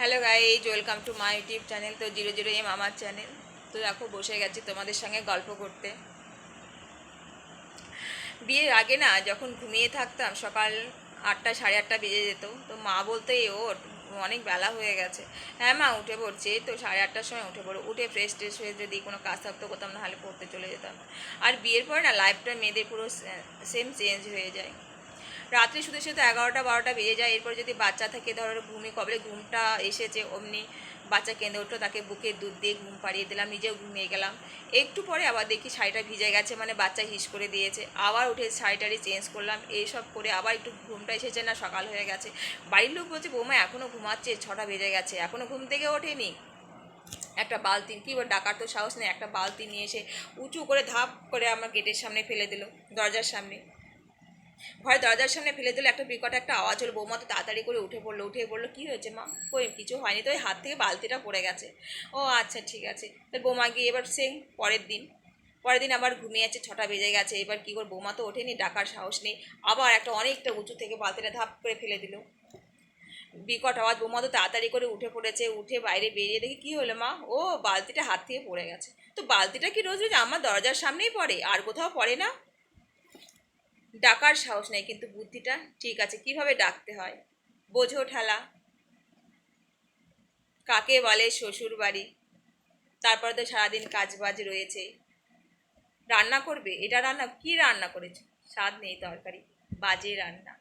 Hello guys welcome to my YouTube channel তো zero zero M আমার channel তো দেখো, বসে গেছি তোমাদের সঙ্গে গল্প করতে। বিয়ের আগে না, যখন ঘুমিয়ে থাকতাম, সকাল আটটা, সাড়ে আটটা বেজে যেত। তো মা বলতো ওঠ অনেক বেলা হয়ে গেছে। হ্যাঁ মা, উঠে পড়ছে। তো সাড়ে আটটার সময় উঠে পড়ো। উঠে ফ্রেশ ট্রেশ হয়ে যদি কোনো কাজ থাকতো করতাম না হলে পড়তে চলে যেতাম। আর বিয়ের পরে না লাইফটা মেয়েদের পুরো সেম চেঞ্জ হয়ে যায়। রাত্রে শুধু শুধু এগারোটা, বারোটা বেজে যায়। এরপর যদি বাচ্চা থাকে, ধরো ঘুমে কবে ঘুমটা এসেছে, অমনি বাচ্চা কেঁদে উঠল, তাকে বুকে দুধ দিয়ে ঘুম পাড়িয়ে দিলাম, নিজেও ঘুমিয়ে গেলাম। একটু পরে আবার দেখি শাড়িটা ভিজে গেছে মানে বাচ্চা হিস করে দিয়েছে। আবার উঠে শাড়িটারি চেঞ্জ করলাম, এইসব করে আবার একটু ঘুমটা এসেছে না, সকাল হয়ে গেছে। বাড়ির লোক বলছে, বৌমা এখনও ঘুমাচ্ছে, ছটা বেজে গেছে এখনও ঘুম থেকে ওঠেনি। একটা বালতি, কী বল ডাকার তো সাহস নেই, একটা বালতি নিয়ে এসে উঁচু করে ধাপ করে আমার গেটের সামনে ফেলে দিল, দরজার সামনে। ঘরে দরজার সামনে ফেলে দিল একটা বিকট একটা আওয়াজ। হলো বৌমা তো তাড়াতাড়ি করে উঠে পড়ল, উঠে বলল কী হয়েছে মা? কই, কিছু হয়নি তো? ওই হাত থেকে বালতিটা পড়ে গেছে। ও আচ্ছা ঠিক আছে। তার বৌমা গিয়ে এবার সেম পরের দিন পরের দিন আবার ঘুমিয়ে আছে, ছটা বেজে গেছে। এবার কী করে বৌমা তো ওঠেনি, ডাকার সাহস নেই। আবার একটা অনেকটা উঁচু থেকে বালতিটা ধাপ করে ফেলে দিল। বিকট আওয়াজ, বৌমা তো তাড়াতাড়ি করে উঠে পড়েছে, উঠে বাইরে বেরিয়ে দেখি কী হলো মা? ও, বালতিটা হাত থেকে পড়ে গেছে। তো বালতিটা কি রোজ রোজ আমার দরজার সামনেই পড়ে? আর কোথাও পড়ে না? ডাকার সাহস নেই, কিন্তু বুদ্ধিটা ঠিক আছে। কীভাবে ডাকতে হয়? বোঝো ঠেলা। কাকে বলে শ্বশুর বাড়ি তারপরে তো সারাদিন কাজ বাজ রয়েছে। রান্না করবে? এটা রান্না? কি রান্না করেছ? স্বাদ নেই তরকারি। বাজে রান্না।